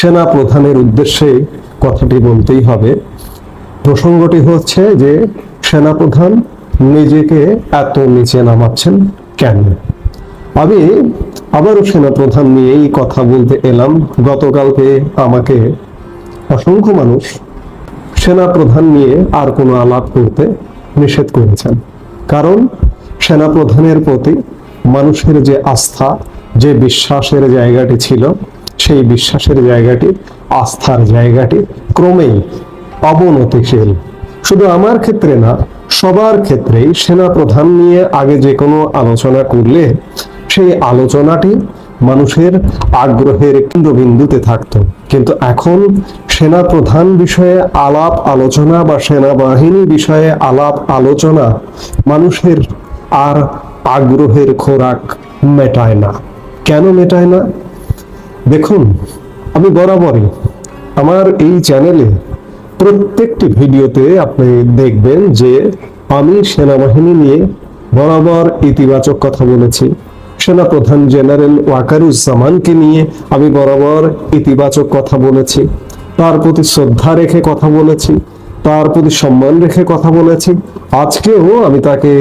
সেনা প্রধানের উদ্দেশ্যে কথাটি বলতেই হবে। প্রসঙ্গটি হচ্ছে যে সেনাপ্রধান নিজেকে এত নিচে নামাচ্ছেন কেন? আমি আবারও সেনাপ্রধান নিয়েই কথা বলতে এলাম। গতকালকে আমাকে অসংখ্য মানুষ সেনাপ্রধান নিয়ে আর কোনো আলাপ করতে নিষেধ করেছেন। কারণ সেনাপ্রধানের প্রতি মানুষের যে আস্থা, যে বিশ্বাসের জায়গাটি ছিল সেই বিশ্বাসের জায়গাটি, আস্থার জায়গাটি ক্রমেই অবনতিশীল। শুধু আমার ক্ষেত্রে না, সবার ক্ষেত্রেই সেনাপ্রধান নিয়ে আগে যে কোনো আলোচনা করলে সেই আলোচনাটি মানুষের আগ্রহের কেন্দ্রবিন্দুতে থাকত। কিন্তু এখন সেনাপ্রধান বিষয়ে আলাপ আলোচনা বা সেনাবাহিনী বিষয়ে আলাপ আলোচনা মানুষের আর আগ্রহের খোরাক মেটায় না। কেন মেটায় না? দেখুন, আমি বরাবরই আমার এই চ্যানেলে প্রত্যেকটি ভিডিওতে আপনি দেখবেন যে আমি সেনাবাহিনী নিয়ে বরাবর ইতিবাচক কথা বলেছি। সেনাপ্রধান জেনারেল ওয়াকারুজ্জামানকে নিয়ে আমি বরাবর ইতিবাচক কথা বলেছি। তার প্রতি শ্রদ্ধা রেখে কথা বলেছি, তার প্রতি সম্মান রেখে কথা বলেছি। আজকেও আমি তাকে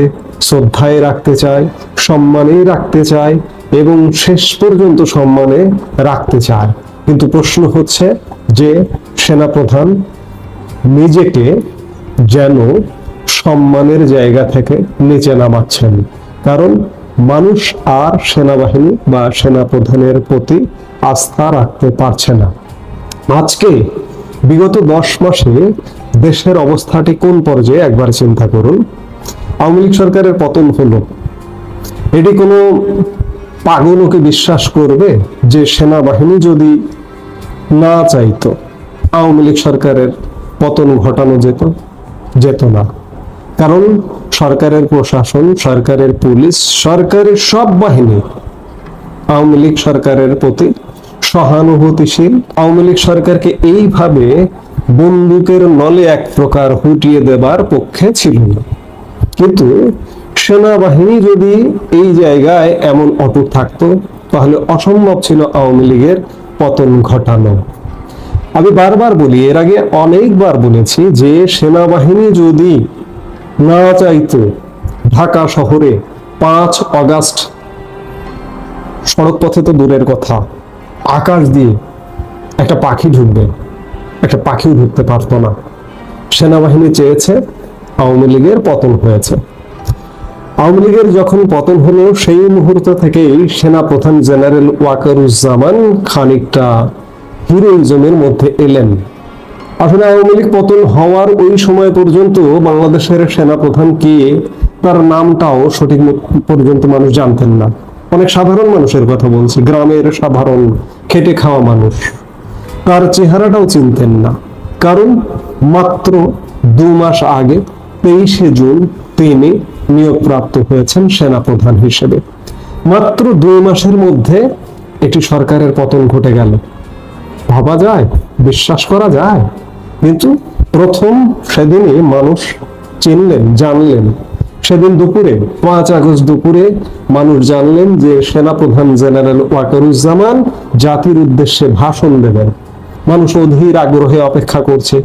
শ্রদ্ধায় রাখতে চাই, সম্মানেই রাখতে চাই। এবং শেষ পর্যন্ত সম্মানে রাখতে চায় কিন্তু প্রশ্ন হচ্ছে যে সেনাপ্রধান নিজেকে যেন সম্মানের জায়গা থেকে নিচে নামাচ্ছেন। কারণ মানুষ আর সেনাবাহিনী বা সেনাপ্রধানের প্রতি আস্থা রাখতে পারছে না। আজকে বিগত দশ মাসে দেশের অবস্থাটি কোন পর্যায়ে একবার চিন্তা করুন। আওয়ামী লীগ সরকারের পতন হলো। এটি কোনো পাগলকে বিশ্বাস করবে যে সেনাবাহিনী যদি না চাইতো, আওয়ামী লীগ সরকারের পতন ঘটানো যেত যেত না। কারণ সরকারের প্রশাসন, সরকারের পুলিশ, সরকারের সব বাহিনী আওয়ামী লীগ সরকারের প্রতি সহানুভূতিশীল। আওয়ামী লীগ সরকারকে এইভাবে বন্দুকের নলে এক প্রকার হুটিয়ে দেবার পক্ষে ছিল না। কিন্তু সেনাবাহিনী যদি এই জায়গায় এমন অটুট থাকতো, তাহলে অসম্ভব ছিল আওয়ামী লীগের পতন ঘটানো। আমি বারবার বলি, এর আগে অনেকবার বলেছি যে সেনাবাহিনী যদি না চাইতো ঢাকা শহরে পাঁচ অগাস্ট সড়ক পথে তো দূরের কথা, আকাশ দিয়ে একটা পাখি ঢুকবে, একটা পাখিও ঢুকতে পারতো না। সেনাবাহিনী চেয়েছে আওয়ামী লীগের পতন হয়েছে। আওয়ামী লীগের যখন পতন হলো, সেই মুহূর্ত থেকেই সেনা প্রধান জেনারেল ওয়াকারুজ্জামান খানিকটা হিরোইজমের মধ্যে এলেন। আসলে আওয়ামী লীগ পতন হওয়ার ওই সময় পর্যন্ত বাংলাদেশের সেনা প্রধান কে, তার নামটাও সঠিক পর্যন্ত মানুষ জানতেন না। অনেক সাধারণ মানুষের কথা বলছি, গ্রামের সাধারণ খেটে খাওয়া মানুষ। তার চেহারাটাও চিনতেন না। কারণ মাত্র দু মাস আগে তেইশে জুন তিনি নিয়োগপ্রাপ্ত হয়েছেন সেনাপ্রধান হিসেবে। মাত্র দুই মাসের মধ্যে একটি সরকারের পতন ঘটে গেল। ভাবা যায়, বিশ্বাস করা যায়, কিন্তু প্রথম সেদিনই মানুষ চিনলেন, জানলেন। সেদিন দুপুরে, পাঁচ আগস্ট দুপুরে মানুষ জানলেন যে সেনাপ্রধান জেনারেল ওয়াকারুজ্জামান জাতির উদ্দেশ্যে ভাষণ দেবেন। মানুষ অধীর আগ্রহে অপেক্ষা করছে।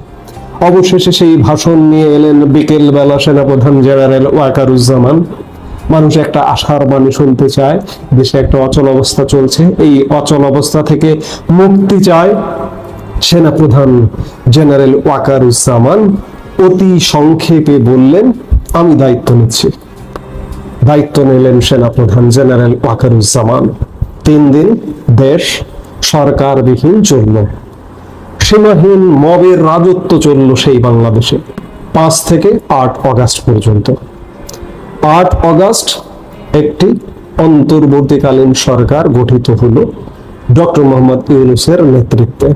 অবশেষে সেই ভাষণ নিয়ে এলেন বিকেল বেলা সেনাপ্রধান জেনারেল ওয়াকারুজ্জামান। মানুষ একটা আশার বাণী শুনতে চায়, দেশে একটা অচল অবস্থা চলছে। এই অচল অবস্থা থেকে মুক্তি চায় সেনাপ্রধান জেনারেল ওয়াকারুজ্জামান। অতি সংক্ষেপে বললেন, আমি দায়িত্ব নিচ্ছি। দায়িত্ব নিলেন সেনাপ্রধান জেনারেল ওয়াকারুজ্জামান। তিন দিন দেশ সরকারবিহীন চলল। সীমাহীন মবের রাজত্ব চলল সেই বাংলাদেশে। পাঁচ থেকে আট অগাস্ট পর্যন্ত। আট অগাস্ট একটি অন্তর্বর্তীকালীন সরকার গঠিত হল ডক্টর মোহাম্মদ ইউনুসের নেতৃত্বে।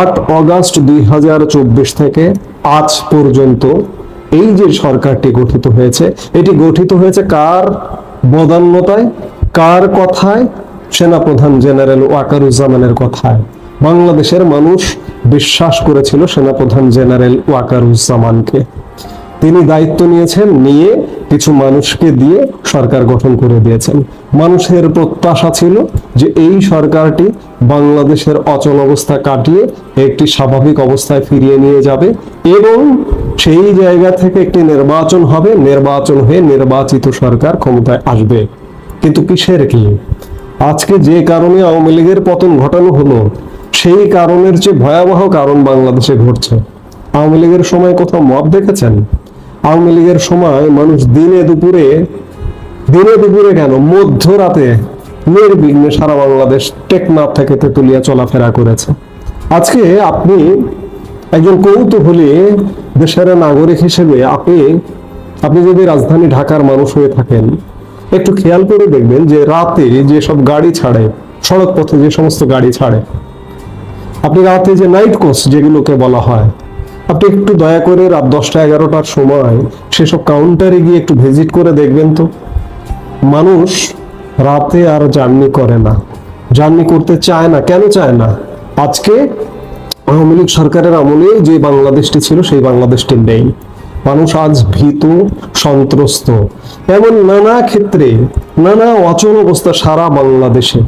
আট অগাস্ট দুই হাজার চব্বিশ থেকে আজ পর্যন্ত এই যে সরকারটি গঠিত হয়েছে, এটি গঠিত হয়েছে কার বদান্যতায়, কার কথায়? সেনাপ্রধান জেনারেল ওয়াকারুজ্জামানের কথায়। বাংলাদেশের মানুষ বিশ্বাস করেছিল সেনাপ্রধান জেনারেল ওয়াকারুজ্জামানকে। তিনি দায়িত্ব নিয়েছেন নিয়ে কিছু মানুষকে দিয়ে সরকার গঠন করে দিয়েছেন। মানুষের প্রত্যাশা ছিল যে এই সরকারটি বাংলাদেশের অচল অবস্থা কাটিয়ে একটি স্বাভাবিক অবস্থায় ফিরিয়ে নিয়ে যাবে এবং সেই জায়গা থেকে একটি নির্বাচন হবে, নির্বাচন হয়ে নির্বাচিত সরকার ক্ষমতায় আসবে। কিন্তু কিসের কি? আজকে যে কারণে আওয়ামী লীগের পতন ঘটানো হলো সেই কারণের চেয়ে ভয়াবহ কারণ বাংলাদেশে ঘটছে। আওয়ামী লীগের সময় কোথাও মব দেখেছেন? আওয়ামী লীগের সময় মানুষ দিনে দুপুরে দিনে দুপুরে কেন মধ্যরাতে নির্বিঘ্নে সারা বাংলাদেশ টেকনাফ থেকে তেতুলিয়া চলাফেরা করেছে। আজকে আপনি একজন কৌতূহলী দেশের নাগরিক হিসেবে আপনি আপনি যদি রাজধানী ঢাকার মানুষ হয়ে থাকেন, একটু খেয়াল করে দেখবেন যে রাতে যে সব গাড়ি ছাড়ে সড়ক পথে যে সমস্ত গাড়ি ছাড়ে আপনি রাতে যে নাইট কোচ যেগুলোকে বলা হয়, আপনি একটু দয়া করে রাত দশটা এগারোটার সময় সেসব কাউন্টারে গিয়ে একটু ভিজিট করে দেখবেন তো। মানুষ রাতে আর জার্নি করে না। জার্নি করতে চায় না। কেন চায় না? আজকে আওয়ামী লীগ সরকারের আমলে যে বাংলাদেশটি ছিল, সেই বাংলাদেশটি নেই। মানুষ আজ ভীত, সন্ত্রস্ত। এমন নানা ক্ষেত্রে, নানা অচল অবস্থা সারা বাংলাদেশে।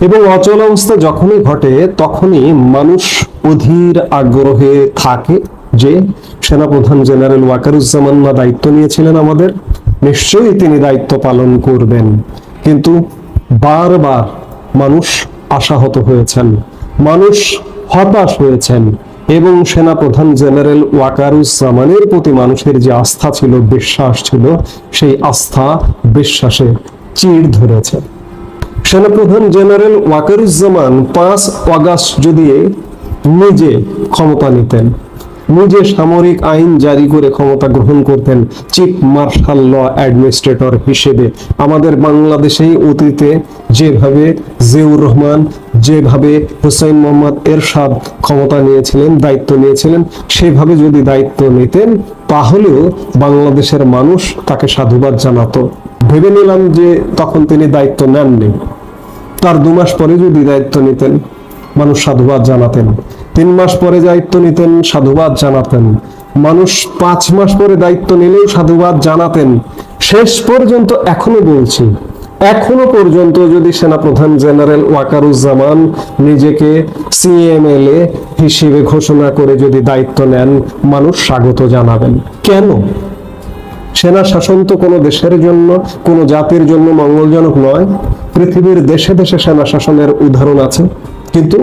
এবং অচল অবস্থা যখনই ঘটে, তখনই মানুষ অধীর আগ্রহে থাকে যে সেনাপ্রধান জেনারেল ওয়াকারুজ্জামান না দায়িত্ব নিয়েছিলেন আমাদের। নিশ্চয়ই তিনি দায়িত্ব পালন করবেন। কিন্তু বারবার মানুষ আশাহত হয়েছেন। মানুষ হতাশ হয়েছেন এবং সেনাপ্রধান জেনারেল ওয়াকারুজ্জামানের প্রতি মানুষের যে আস্থা ছিল, বিশ্বাস ছিল, সেই আস্থা, বিশ্বাসে চিড় ধরেছে। সেনাপ্রধান জেনারেল ওয়াকারুজ্জামান পাঁচ অগাস্ট যদি নিজে ক্ষমতা নিতেন, নিজে সামরিক আইন জারি করে ক্ষমতা গ্রহণ করতেন, চিফ মার্শাল ল অ্যাডমিনিস্ট্রেটর হিসেবে। আমাদের বাংলাদেশেই অতীতে যেভাবে জিয়াউর রহমান, যেভাবে হুসাইন মোহাম্মদ এরশাদ ক্ষমতা নিয়েছিলেন, দায়িত্ব নিয়েছিলেন, সেভাবে যদি দায়িত্ব নিতেন, তাহলেও বাংলাদেশের মানুষ তাকে সাধুবাদ জানাতো। ভেবে নিলাম যে তখন তিনি দায়িত্ব নেননি। তার দু মাস পরে যদি দায়িত্ব নিতেন, মানুষ সাধুবাদ জানাতেন। তিন মাস পরে দায়িত্ব নিতেন, সাধুবাদ জানাতেন। মানুষ পাঁচ মাস পরে দায়িত্ব নিলেও সাধুবাদ জানাতেন। শেষ পর্যন্ত এখনও বলছি, এখনও পর্যন্ত যদি সেনাপ্রধান জেনারেল ওয়াকারুজ্জামান নিজেকে সিএমএলএ হিসেবে ঘোষণা করে যদি দায়িত্ব নেন, মানুষ স্বাগত জানাবেন। কেন? সেনা শাসন তো কোনো দেশের জন্য, কোনো জাতির জন্য মঙ্গলজনক নয়। পৃথিবীর দেশে দেশে সেনা শাসনের উদাহরণ আছে। কিন্তু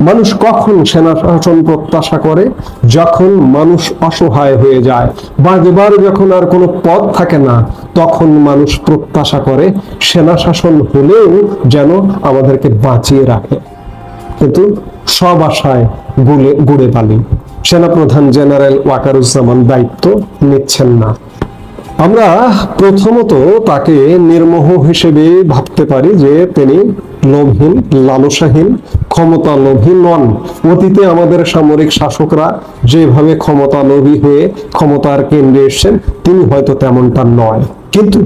মানুষ কখন সেনা শাসন প্রত্যাশা করে? যখন মানুষ অসহায় হয়ে যায়। বারবার যখন আর কোনো পথ থাকে না, তখন মানুষ প্রত্যাশা করে সেনা শাসন হলেও যেন আমাদেরকে বাঁচিয়ে রাখে। কিন্তু সব আশায় গুলে, গুড়ে পালি। সেনাপ্রধান জেনারেল ওয়াকারুজ্জামান দায়িত্ব নিচ্ছেন না। আমরা প্রথমত তাকে নির্মোহ হিসেবে ভাবতে পারি যে তিনি লোভহীন, লালসাহীন ক্ষমতা লোভী নন। অতীতে আমাদের সামরিক শাসকরা যেভাবে ক্ষমতা লোভী হয়ে ক্ষমতার কেন্দ্রে এসছেন, তিনি হয়তো তেমনটা নয়। কিন্তু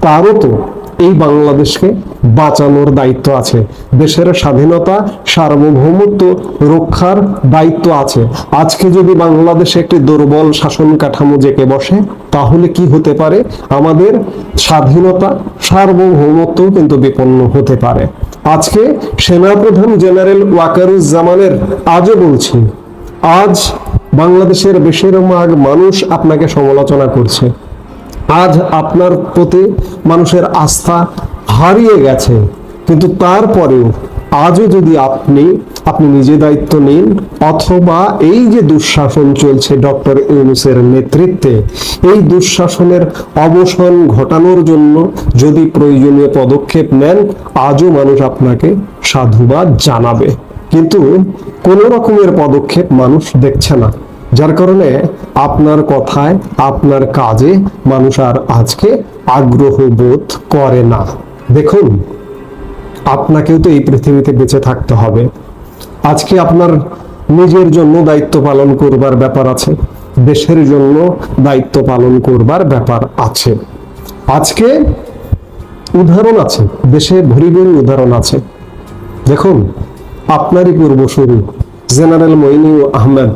তারও তো এই বাংলাদেশকে বাঁচানোর দায়িত্ব আছে। দেশের স্বাধীনতা, সার্বভৌমত্ব রক্ষার দায়িত্ব আছে। আজকে যদি বাংলাদেশে একটি দুর্বল শাসন কাঠামো জেকে বসে, তাহলে কি হতে পারে? আমাদের স্বাধীনতা সার্বভৌমত্ব কিন্তু বিপন্ন হতে পারে। আজকে সেনাপ্রধান জেনারেল ওয়াকারুজ্জামানের, আজও বলছি, আজ বাংলাদেশের বেশিরভাগ মানুষ আপনাকে সমালোচনা করছে। আজ আপনার প্রতি মানুষের আস্থা হারিয়ে গেছে। কিন্তু তারপরেও আজও যদি আপনি আপনি নিজে দায়িত্ব নিন, অথবা এই যে দুঃশাসন চলছে ডক্টর ইউনুসের নেতৃত্বে, এই দুঃশাসনের অবসান ঘটানোর জন্য যদি প্রয়োজনীয় পদক্ষেপ নেন, আজও মানুষ আপনাকে সাধুবাদ জানাবে। কিন্তু কোনো রকমের পদক্ষেপ মানুষ দেখছে না। যার কারণে আপনার কথায়, আপনার কাজে মানুষ আর আজকে আগ্রহ বোধ করে না। দেখুন, আপনাকেও তো এই পৃথিবীতে বেঁচে থাকতে হবে। আজকে আপনার নিজের জন্য দায়িত্ব পালন করবার ব্যাপার আছে, দেশের জন্য দায়িত্ব পালন করবার ব্যাপার আছে। আজকে উদাহরণ আছে, দেশে ভরি ভরি উদাহরণ আছে। দেখুন, আপনারই পূর্বসূরি, জেনারেল মইনু আহমেদ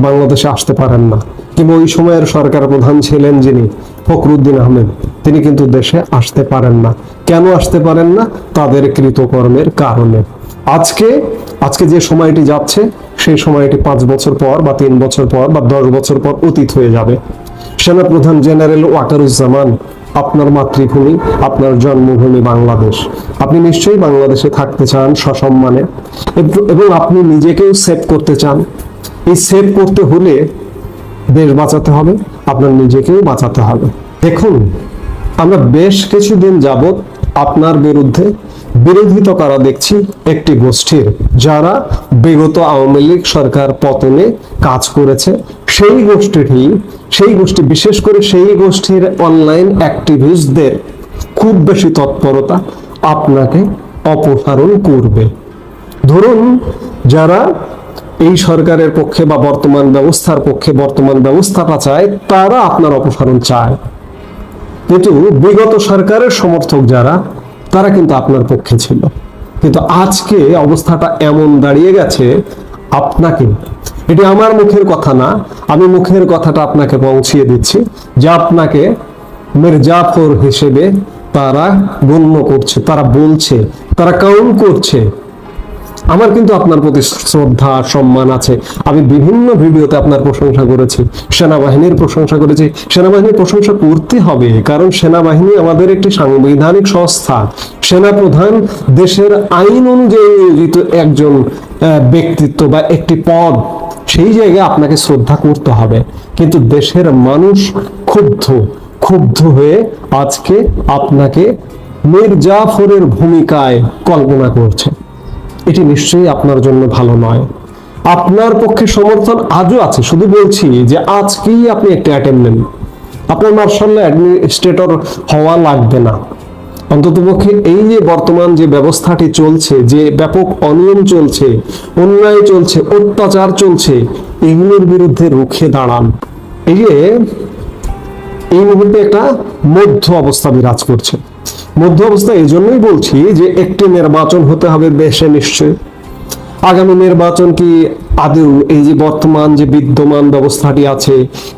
বাংলাদেশে আসতে পারেন না। কিংবা ওই সময়ের সরকার প্রধান ছিলেন যিনি, ফখরুদ্দিন আহমেদ। তিনি কিন্তু দেশে আসতে পারেন না। কেন আসতে পারেন না? তাদের কৃতকর্মের কারণে। আজকে আজকে যে সময়টি যাচ্ছে, সেই সময়টি পাঁচ বছর পর বা তিন বছর পর বা দশ বছর পর অতীত হয়ে যাবে। সেনাপ্রধান জেনারেল ওয়াকারুজ্জামান, আপনার মাতৃভূমি, আপনার জন্মভূমি বাংলাদেশ। আপনি নিশ্চয়ই বাংলাদেশে থাকতে চান সসম্মানে। এবং- আপনি নিজেকেও সেভ করতে চান। এই সেভ করতে হলে দেশ বাঁচাতে হবে, আপনার নিজেকেও বাঁচাতে হবে। দেখুন, আমরা বেশ কিছুদিন যাবৎ আপনার বিরুদ্ধে বিরোধিতা করা দেখছি একটি গোষ্ঠীর, যারা বিগত আওয়ামী লীগ সরকার পতনে কাজ করেছে। সেই গোষ্ঠীটি, সেই গোষ্ঠী, বিশেষ করে সেই গোষ্ঠীর অনলাইন অ্যাক্টিভিস্টদের খুব বেশি তৎপরতা আপনাকে অপসারণ করবে। ধরুন, যারা এই সরকারের পক্ষে বা বর্তমান ব্যবস্থার পক্ষে বর্তমান ব্যবস্থাটা চায় তারা আপনার অপসারণ চায়। কিন্তু বিগত সরকারের সমর্থক যারা, তারা কিন্তু আপনার পক্ষে ছিল। কিন্তু আজকে অবস্থাটা এমন দাঁড়িয়ে গেছে, আপনাকে এটি আমার মুখের কথা না, আমি মুখের কথাটা আপনাকে পৌঁছিয়ে দিচ্ছি যে আপনাকে মির্জাফর হিসেবে তারা গণ্য করছে, তারা বলছে, তারা কাউন্ট করছে আমার কিন্তু আপনার প্রতি শ্রদ্ধা, সম্মান আছে। আমি বিভিন্ন ভিডিওতে আপনার প্রশংসা করেছি, সেনাবাহিনীর প্রশংসা করেছি। সেনাবাহিনীর প্রশংসা করতে হবে, কারণ সেনাবাহিনী আমাদের একটি সাংবিধানিক সংস্থা। সেনাপ্রধান দেশের আইন অনুযায়ী নিয়োজিত একজন ব্যক্তিত্ব বা একটি পদ, সেই জায়গায় আপনাকে শ্রদ্ধা করতে হবে। কিন্তু দেশের মানুষ ক্ষুব্ধ ক্ষুব্ধ হয়ে আজকে আপনাকে মির্জাফরের ভূমিকায় কল্পনা করছে। এটি নিশ্চয়ই আপনার জন্য ভালো নয়। আপনার পক্ষে সমর্থন আজও আছে। শুধু বলছি যে আজকেই আপনি একটি অ্যাটেম্প নেন। আপনার মার্শাল অ্যাডমিনিস্ট্রেটর হওয়া লাগবে না। অন্ততপক্ষে এই যে বর্তমান যে ব্যবস্থাটি চলছে, যে ব্যাপক অনিয়ম চলছে, অন্যায় চলছে, অত্যাচার চলছে, এগুলোর বিরুদ্ধে রুখে দাঁড়ান। এই যে এই মুহূর্তে একটা মধ্য অবস্থা বিরাজ করছে। মধ্য অবস্থা এই জন্যই বলছি যে একটি নির্বাচন হতে হবে বেশে নিশ্চয়। আগামী নির্বাচন কি আদৌ এই যে বর্তমান যে বিদ্যমান ব্যবস্থাটি আছে,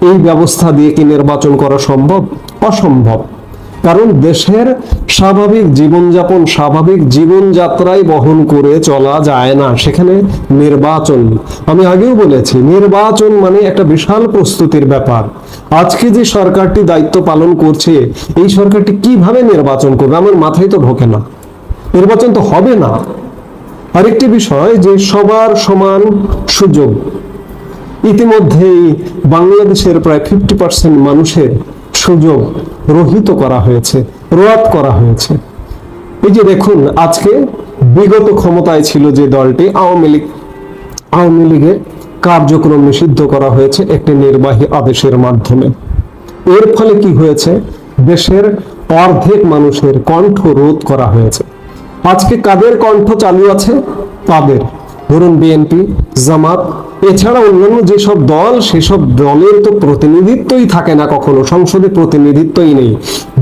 এই ব্যবস্থা দিয়ে কি নির্বাচন করা সম্ভব? অসম্ভব। কারণ দেশের স্বাভাবিক জীবনযাপন, স্বাভাবিক জীবনযাত্রায় বহন করে চলা যায় না। সেখানে নির্বাচন। আমি আগেও বলেছি, নির্বাচন মানে একটা বিশাল প্রস্তুতির ব্যাপার। আজকে যে সরকারটি দায়িত্ব পালন করছে, এই সরকারটি কীভাবে নির্বাচন করবে, আমার মাথায় তো ঢোকে না। নির্বাচন তো হবে না। আরেকটি বিষয় যে সবার সমান সুযোগ। ইতিমধ্যেই বাংলাদেশের প্রায় ফিফটি পার্সেন্ট মানুষের সুযোগ রহিত করা হয়েছে, রোয়াত করা হয়েছে। এই যে দেখুন, আজকে বিগত ক্ষমতায় ছিল যে দলটি, আওয়ামী লীগ, আওয়ামী লীগের কার্যক্রম নিষিদ্ধ করা হয়েছে একটি নির্বাহী আদেশের মাধ্যমে। এর ফলে কি হয়েছে? দেশের অর্ধেক মানুষের কণ্ঠ রোধ করা হয়েছে। আজকে কাদের কণ্ঠ চালু আছে? তাদের। ধরুন বিএনপি, জামাত এছাড়া অন্যান্য যেসব দল, সেসব দলের তো প্রতিনিধিত্বই থাকে না কখনো, সংসদে প্রতিনিধিত্বই নেই।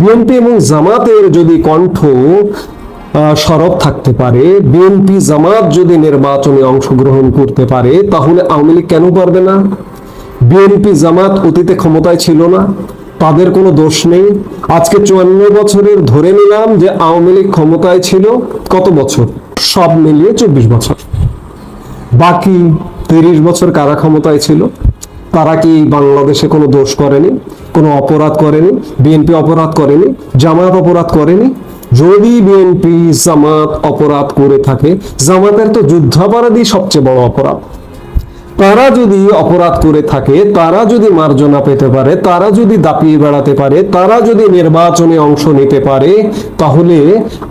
বিএনপি এবং জামাতের যদি কণ্ঠ সরব থাকতে পারে বিএনপি জামাত যদি নির্বাচনে অংশগ্রহণ করতে পারে, তাহলে আওয়ামী লীগ কেন পারবে না? বিএনপি জামাত অতীতে ক্ষমতায় ছিল না, তাদের কোনো দোষ নেই। আজকে চুয়ান্ন বছরের ধরে নিলাম যে আওয়ামী লীগ ক্ষমতায় ছিল কত বছর? সব মিলিয়ে চব্বিশ বছর। বাকি তিরিশ বছর কারা ক্ষমতায় ছিল, তারা কি বাংলাদেশে কোনো দোষ করেনি, কোনো অপরাধ করেনি বিএনপি অপরাধ করেনি জামাত অপরাধ করেনি? যদি বিএনপি জামাত অপরাধ করে থাকে জামাতের তো যুদ্ধাপরাধী সবচেয়ে বড় অপরাধ। তারা যদি অপরাধ করে থাকে, তারা যদি মার্জনা পেতে পারে, তারা যদি দাপিয়ে বেড়াতে পারে, তারা যদি নির্বাচনে অংশ নিতে পারে, তাহলে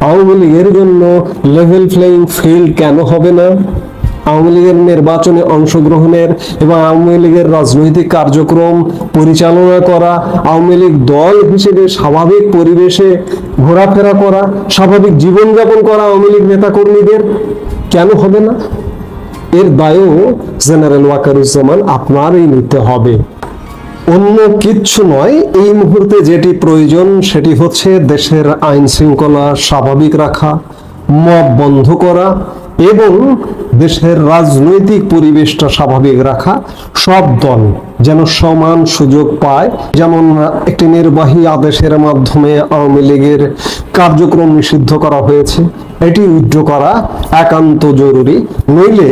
আওয়ামী লীগের জন্য লেভেল প্লেইং ফিল্ড কেন হবে না? আওয়ামী লীগের নির্বাচনে অংশগ্রহণের এবং আওয়ামী লীগের রাজনৈতিক কার্যক্রম পরিচালনা করা, আওয়ামী লীগ দল হিসেবে স্বাভাবিক পরিবেশে ঘোরাফেরা করা, স্বাভাবিক জীবনযাপন করা আওয়ামী লীগ নেতাকর্মীদের কেন হবে না? এর দায়ও জেনারেল ওয়াকারুজ্জামান আপনারই নিতে হবে। অন্য কিচ্ছু নয়, এই মুহূর্তে যেটি প্রয়োজন সেটি হচ্ছে দেশের আইন শৃঙ্খলা স্বাভাবিক রাখা, মব বন্ধ করা এবং দেশের রাজনৈতিক পরিবেশটা স্বাভাবিক রাখা, সব দল যেন সমান সুযোগ পায়। যেমন একটি নির্বাহী আদেশের মাধ্যমে আওয়ামী লীগের কার্যক্রম নিষিদ্ধ করা হয়েছে। এটি উইথড্র করা একান্ত জরুরি। নইলে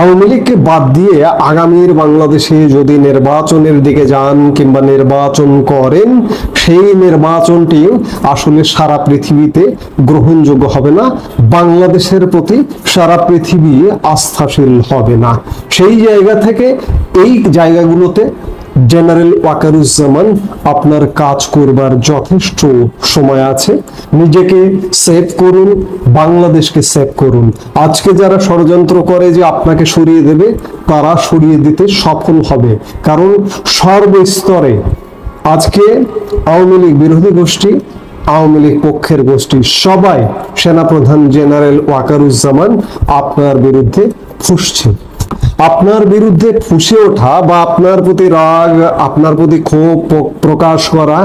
আওয়ামী লীগকে বাদ দিয়ে আগামীর বাংলাদেশে যদি নির্বাচনের দিকে যান কিংবা নির্বাচন করেন, সেই নির্বাচনটি আসলে সারা পৃথিবীতে গ্রহণযোগ্য হবে না। বাংলাদেশের প্রতি সারা পৃথিবী আস্থাশীল হবে না। সেই জায়গা থেকে এই জায়গাগুলোতে জেনারেল ওয়াকারুজ্জামান, আপনার কাজ করবার যথেষ্ট সময় আছে। নিজেকে সেভ করুন, বাংলাদেশকে সেভ করুন। আজকে যারা ষড়যন্ত্র করে যে আপনাকে সরিয়ে দেবে, তারা সরিয়ে দিতে সফল হবে। কারণ সর্বস্তরে আজকে আওয়ামী লীগ বিরোধী গোষ্ঠী, আওয়ামী লীগ পক্ষের গোষ্ঠী, সবাই সেনাপ্রধান জেনারেল ওয়াকারুজ্জামান আপনার বিরুদ্ধে ফুসছে। আপনার বিরুদ্ধে ফুসে ওঠা বা আপনার প্রতি রাগ, আপনার প্রতি ক্ষোভ প্রকাশ করা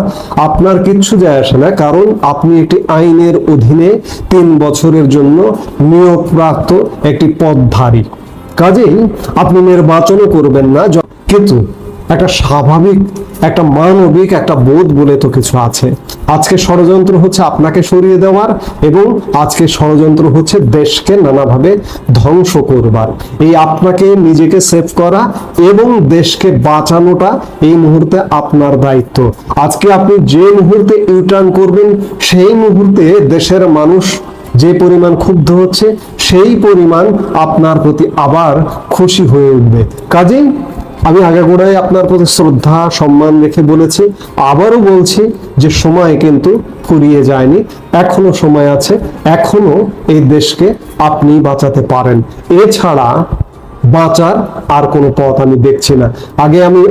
আপনার কিচ্ছু যায় আসে না। কারণ আপনি একটি আইনের অধীনে তিন বছরের জন্য নিয়োগপ্রাপ্ত একটি পদধারী। কাজেই আপনি নির্বাচনও করবেন না। কিন্তু একটা স্বাভাবিক, একটা মানবিক, একটা বোধ বলে তো কিছু আছে। আজকে ষড়যন্ত্র হচ্ছে আপনাকে সরিয়ে দেওয়ার এবং আজকে ষড়যন্ত্র হচ্ছে দেশকে নানাভাবে ধ্বংস করবার। এই আপনাকে নিজেকে সেভ করা এবং দেশকে বাঁচানোটা এই মুহূর্তে আপনার দায়িত্ব। আজকে আপনি যে মুহূর্তে ইউটার্ন করবেন, সেই মুহূর্তে দেশের মানুষ যে পরিমাণ ক্ষুব্ধ হচ্ছে, সেই পরিমাণ আপনার প্রতি আবার খুশি হয়ে উঠবে। কাজেই আমি আগে আগাগোড়ায় আপনার প্রতি শ্রদ্ধা, সম্মান রেখে বলেছি, আবারও বলছি যে সময় কিন্তু ফুরিয়ে যায়নি, এখনও সময় আছে, এখনও এই দেশকে আপনি বাঁচাতে পারেন। এছাড়া বাঁচার আর কোনো পথ আমি দেখছি না। আগে আমি